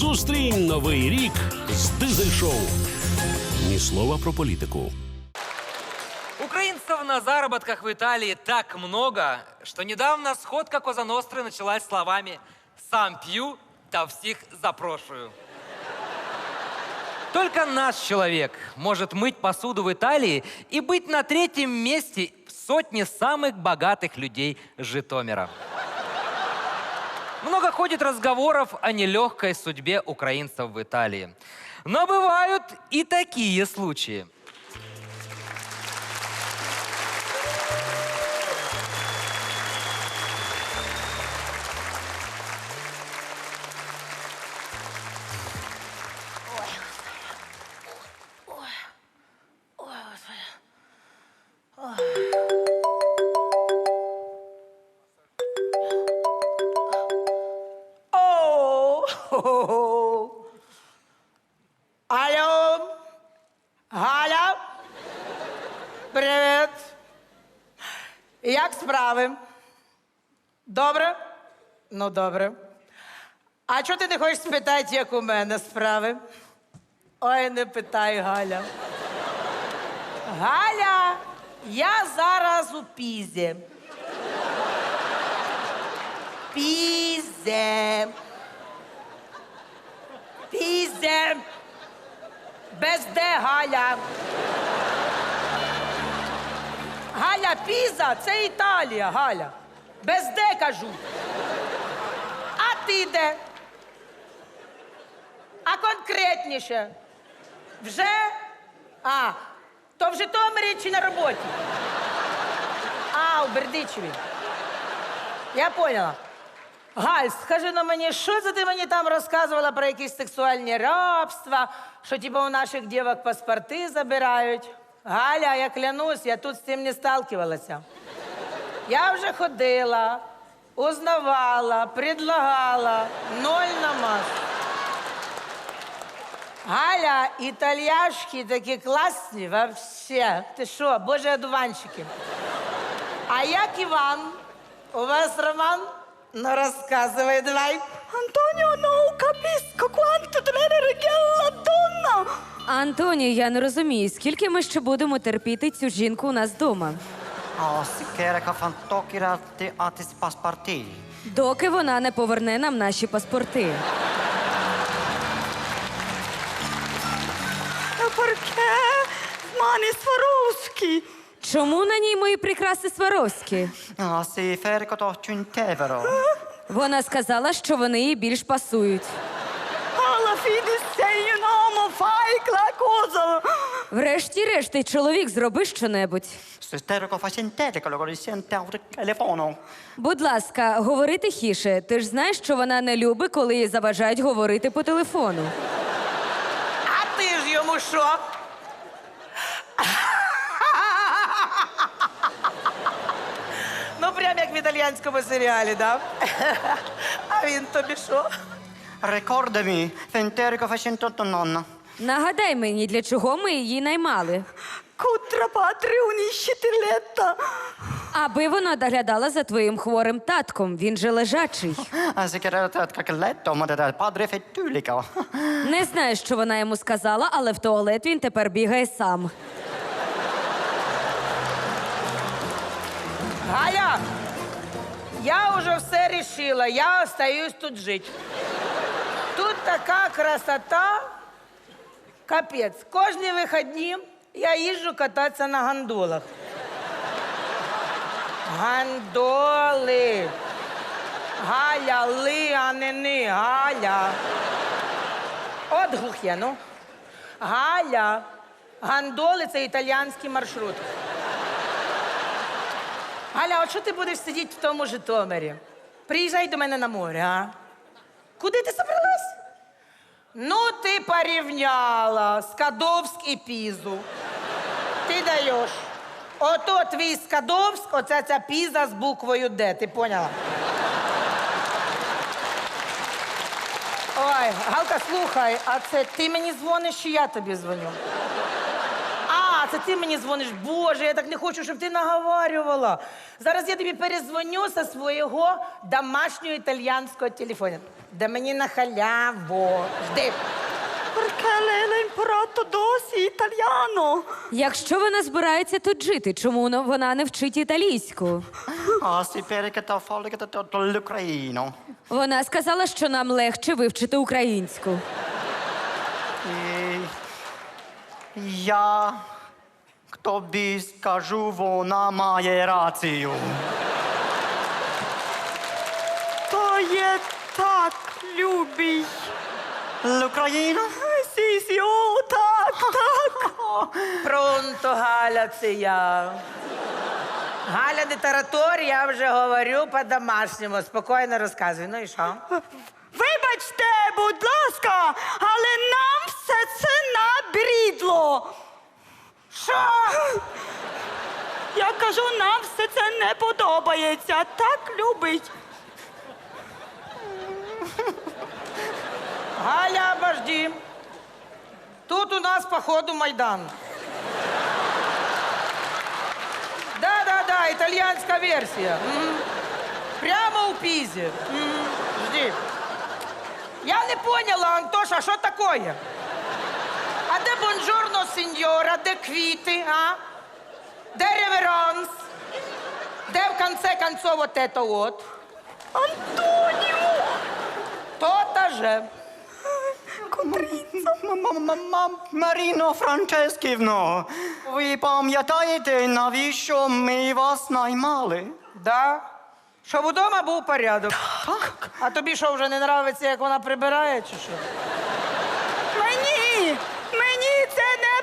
Зустрінь новий рік з дизель-шоу. Ні слова про політику. Украинцев на заработках в Италии так много, что недавно сходка Козаностры началась словами «Сам пью, та всех запрошую». Только наш человек может мыть посуду в Италии и быть на третьем месте в сотне самых богатых людей Житомира. Много ходит разговоров о нелегкой судьбе украинцев в Италии. Но бывают и такие случаи. Привіт! Як справи? Добре? Ну, добре. А чого ти не хочеш спитати, як у мене справи? Ой, не питай, Галя. Галя, я зараз у пізі. Пізе. Пізе. Без де Галя. Галя Піза це Італія, Галя. Без де кажу. А ти де? А конкретніше? Вже? А, то в Житомирі чи на роботі? А, у Бердичеві. Я поняла. Галь, скажи на мені, що це ти мені там розказувала про якісь сексуальні рабства, що типу у наших дівок паспорти забирають? Галя, я клянусь, я тут з цим не сталкивалася. Я вже ходила, узнавала, предлагала, ноль на мас. Галя, італьяшки такі класні вообще. Ти що, боже одуванчики. А як Іван? У вас роман? Ну, розказуй, давай. No capisco quanto tenere la donna. Антоні, я не розумію, скільки ми ще будемо терпіти цю жінку у нас вдома, доки вона не поверне нам наші паспорти. Perché mani Swarovski? Чому на ній мої прикраси Сваровські? Вона сказала, що вони їй більш пасують. Alla fine sei un uomo, fai. Врешті-решт, ти чоловік, зроби щонебудь. Telefono. Будь ласка, говори тихіше. Ти ж знаєш, що вона не любить, коли їй заважають говорити по телефону. А ти ж йому що? ну, прям як в італійському серіалі, да? а він тобі що? Fenterico fa 108 nonna. Нагадай мені, для чого ми її наймали. Patria unisciti letta. Аби вона доглядала за твоїм хворим татком. Він же лежачий. Padre fettulika. Не знаю, що вона йому сказала, але в туалет він тепер бігає сам. Галя, я вже все рішила, я остаюсь тут жити. Тут така красота, капець. Кожні вихідні я їжджу кататися на гондолах. Гандоли. Галя, ли, а не ни, Галя. От глух я, ну. Галя. Гандоли це італійський маршрут. Галя, от що ти будеш сидіти в тому Житомирі? Приїжджай до мене на море, а? Куди ти собралась? Ну, ти порівняла Скадовськ і Пізу. Ти даєш. Ото твій Скадовськ, оця ця піза з буквою Д. Ти поняла? Ой, Галка, слухай, а це ти мені дзвониш, чи я тобі дзвоню? Це ти мені дзвониш. Боже, я так не хочу, щоб ти наговарювала. Зараз я тобі перезвоню зі свого домашнього італіянського телефону. Да мені на халяву. Жди. Lei l'ha imparato? Якщо вона збирається тут жити, чому но- вона не вчить італійську? Ah, sì, perché fatto tutto l'ucraino. Вона сказала, що нам легше вивчити українську. Я тобі скажу, вона має рацію. То є так, любий. L'Ucraino? Сі, сі, о, так, так. Пронто, Галя, це я. Галя не таратор, я вже говорю по-домашньому. Спокійно розказуй. Ну і що? Вибачте, будь ласка, але нам все це набрідло. Що? Я кажу, нам все це не подобається. Так любить. Галя, обожди. Тут у нас, походу, Майдан. Да-да-да, итальянская версия. Мгм. Прямо у Пизе. Мгм. Жди. Я не поняла, Антоша, що такое? Сеньора, де квіти, а? Де реверанс? Де в конце концов вот это вот? Антоніо! То-то же. Маріно Франческівно, ви пам'ятаєте, навіщо ми вас наймали? Да. Щоб удома був порядок. А тобі що, вже не нравиться, як вона прибирає, чи що? Мені! Мені це не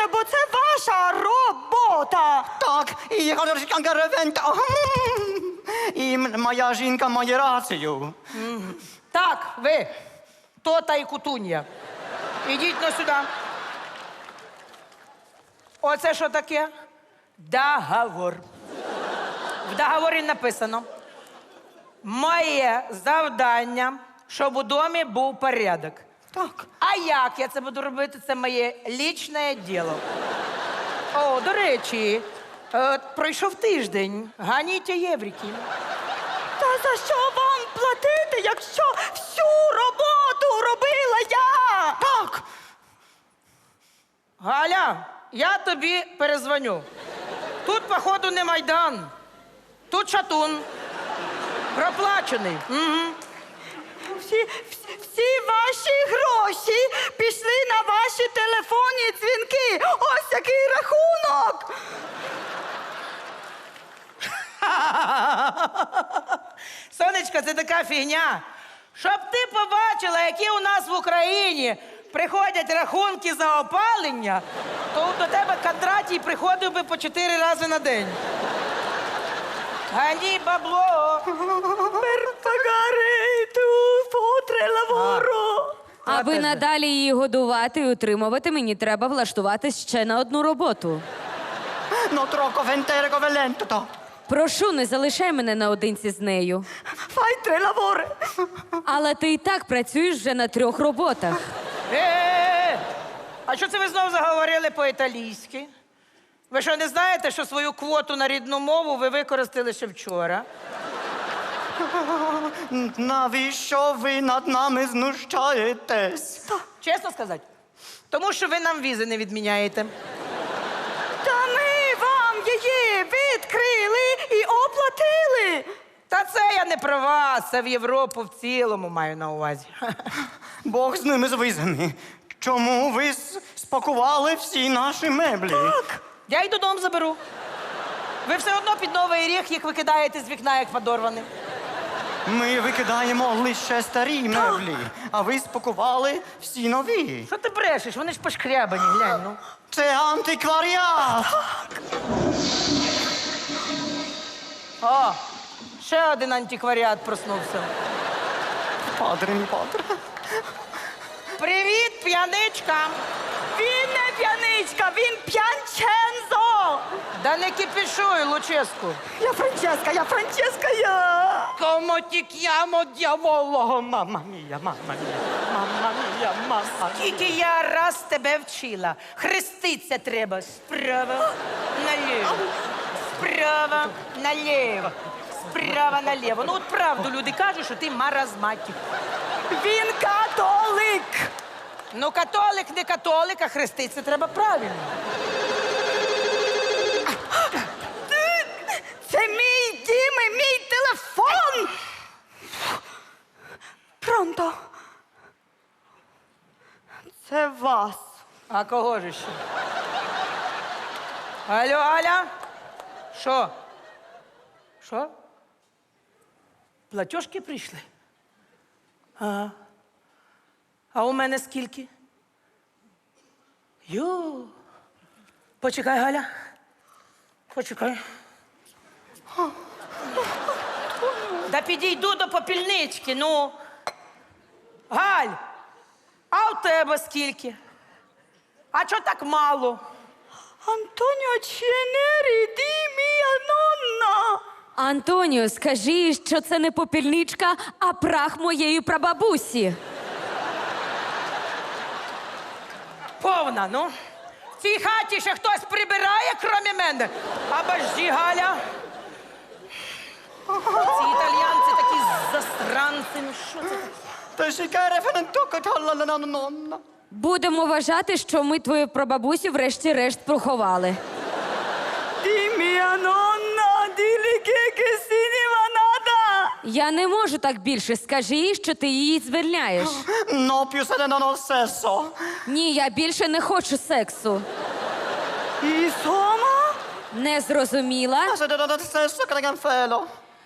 подобається, бо це ваша робота. Так, і я ревент. І моя жінка має рацію. Так, ви, Тота і Кутунья. Ідіть на сюди. Оце що таке? Договор. В договорі написано. Моє завдання, щоб у домі був порядок. Так. А як я це буду робити? Це моє лічне діло. О, до речі, е, пройшов тиждень. Ганіть єврики. Та за що вам платити, якщо всю роботу робила я? Так. Галя, я тобі перезвоню. Тут, походу, не майдан. Тут шатун. Проплачений. Угу. Всі, всі, всі ваші гроші пішли на ваші телефонні дзвінки. Ось який рахунок. Сонечка, це така фігня. Щоб ти побачила, які у нас в Україні приходять рахунки за опалення, то до тебе Кондратій приходив би по чотири рази на день. Гані бабло. Pagare Аби теж. надалі її годувати і утримувати, мені треба влаштуватись ще на одну роботу. Но troppo ventere velento. Прошу, не залишай мене наодинці з нею. Fai tre lavori. Але ти і так працюєш вже на трьох роботах. Е-е-е! А що це ви знову заговорили по-італійськи? Ви що не знаєте, що свою квоту на рідну мову ви використали ще вчора? Навіщо ви над нами знущаєтесь? Чесно сказати? Тому що ви нам візи не відміняєте. Та ми вам її відкрили і оплатили. Та це я не про вас, це в Європу в цілому маю на увазі. Бог з ними з визами. Чому ви с- спакували всі наші меблі? Я й додому заберу. Ви все одно під новий ріг їх викидаєте з вікна, як подорвані. Ми викидаємо лише старі меблі, а ви спакували всі нові. Що ти брешеш? Вони ж пошкрябані, глянь. Ну. Це антикваріат. О, ще один антикваріат проснувся. Падре, мій падре. Привіт, п'яничка! Він не п'яничка, він п'янчензо. Да не кипішуй, Луческу. Я Франческа, я Франческа, я. Кому ті chiamo дьяволого, Мама мія, мама мія, мама мія. мама. Тільки я раз тебе вчила. Хреститься треба справа наліво. Справа наліво. Справа наліво. Ну от правду люди кажуть, що ти маразматик. Він католик. Ну, католик, не католик, а хреститься треба правильно. Це мій Діми, мій телефон. Пронто. Це вас. А кого ж ще? Алло, Аля? Що? Що? Платіжки прийшли? Ага. А у мене скільки? Йо. Почекай, Галя. Почекай. Да підійду до попільнички, ну. Галь, а у тебе скільки? А чого так мало? Антоніо Ченері, ді мія нонна. Антоніо, скажи, що це не попільничка, а прах моєї прабабусі. Повна, ну. В цій хаті ще хтось прибирає, крім мене. Обожди, Галя. Ці італіянці такі застранці, ну що це таке? Та шикаре талалананонна. Будемо вважати, що ми твою прабабусю врешті-решт поховали. Ді мія нонна, діліке кесіні ванада. Я не можу так більше. Скажи їй, що ти її звільняєш. Но ne non ho. Ні, я більше не хочу сексу. І сома? Не зрозуміла. Se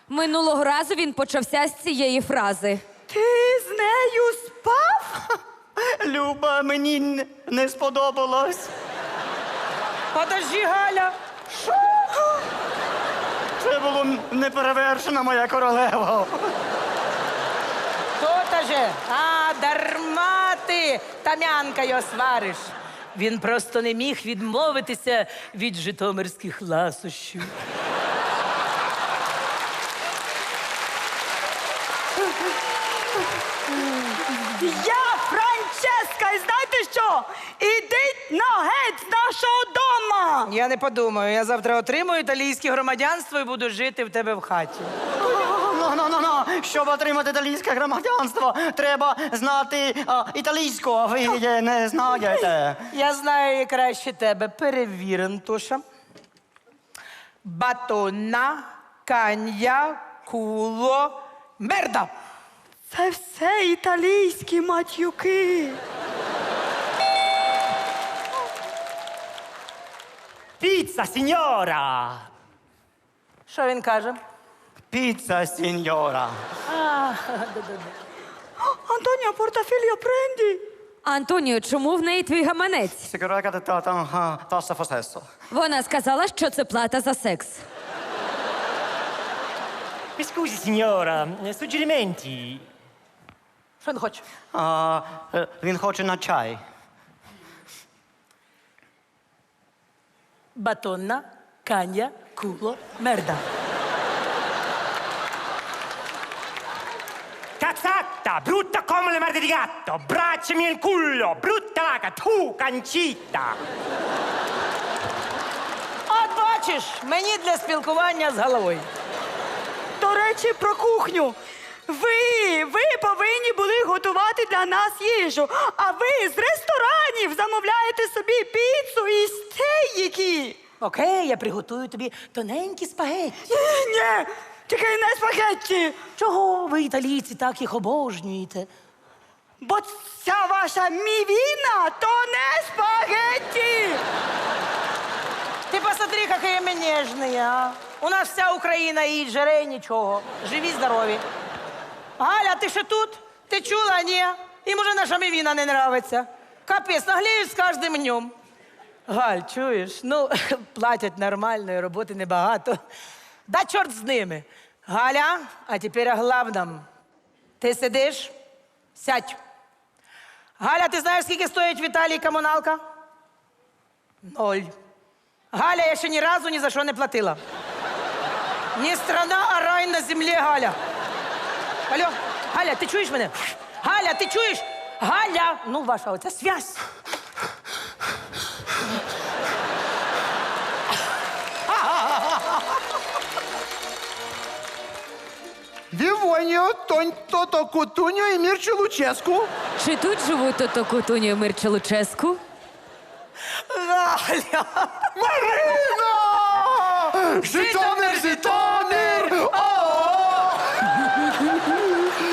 Минулого разу він почався з цієї фрази. Ти з нею спав? Люба, мені н- не сподобалось. Подожди, Галя. Це було м- неперевершена моя королева. То-то же. А, дарма ти тамянкою свариш. Він просто не міг відмовитися від житомирських ласощів. Я Франческа, і знаєте що? Ідіть на геть з нашого дома! Я не подумаю, я завтра отримую італійське громадянство і буду жити в тебе в хаті. Ну, ну, ну, ну. Щоб отримати італійське громадянство, треба знати а, італійську, а ви її не знаєте. Я знаю її краще тебе. Перевірен, Туша. Батона, каня, куло, мерда. Це все італійські матюки. Pizza, signora! Що він каже? Піца, сіньора. Антоніо Портафіліо Пренді. Антоніо, чому в неї твій гаманець? Сикурека та там таса фосесо. Вона сказала, що це плата за секс. Mi scusi, signora, suggerimenti? Що він хоче? А, е, він хоче на чай. Батона, каня, куло, мерда. Cazzatta, brutta come le merde di gatto, bracciami il culo, brutta vaca, tu, cancita! От бачиш, мені для спілкування з головою. До речі, про кухню. Ви, ви повинні були готувати для нас їжу, а ви з ресторанів замовляєте собі піцу і стейки. Окей, я приготую тобі тоненькі спагетті. Ні, тільки не спагетті, Чого ви, італійці, так їх обожнюєте? бо ця ваша мівіна то не спагетті. Ти посмотри, какие мы нежные, а. У нас вся Україна і нічого. Живі, здорові. Галя, ти ще тут? Ти чула, ні? Їм уже наша мівіна не нравиться. Капець, наглеють з кожним днем. Галь, чуєш? Ну, платять нормально, і роботи небагато. Да чорт з ними. Галя, а тепер главном. Ти сидиш? Сядь. Галя, ти знаєш, скільки стоїть в Італії комуналка? Ноль. Галя, я ще ні разу ні за що не платила. Не страна, а рай на землі, Галя. Алло, Галя, ти чуєш мене? Галя, ти чуєш? Галя, ну ваша оця связь. Дівоньо, Тонь, Тото, Кутуньо і Мірчу Луческу. Чи тут живуть Тото Кутуньо Мирча Луческу? Галя! Марина! Житомир, Житомир! О!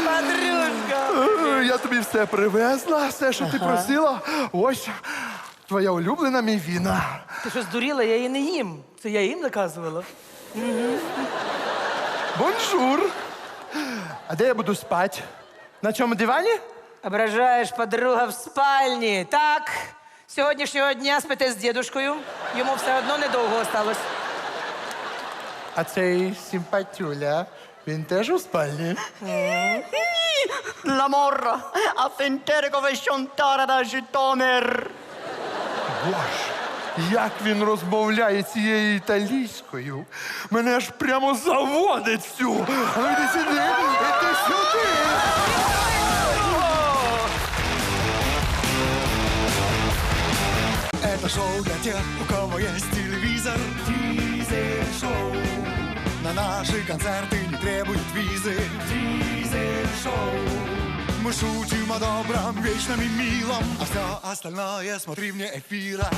Подружка! Е, Я тобі все привезла, все, що ти просила. Ось твоя улюблена мівіна. Ти що здуріла, я її не їм. Це я їм наказувала. Бонжур. А де я буду спати? На чому дивані? Ображаєш подруга в спальні. Так, з сьогоднішнього дня спите з дідушкою. Йому все одно недовго осталось. А цей симпатюля. Він теж у спальні. L'amor a come sciontare da Житомир. Боже, як він розмовляє цією італійською. Мене аж прямо заводить всю. А ну сюди, іди сюди. Это шоу для тех, у кого есть телевизор. Дизель шоу. На наши концерты не требуют визы. Дизель шоу. Мы шутим о добром, вечном и милом, а все остальное смотри вне эфира.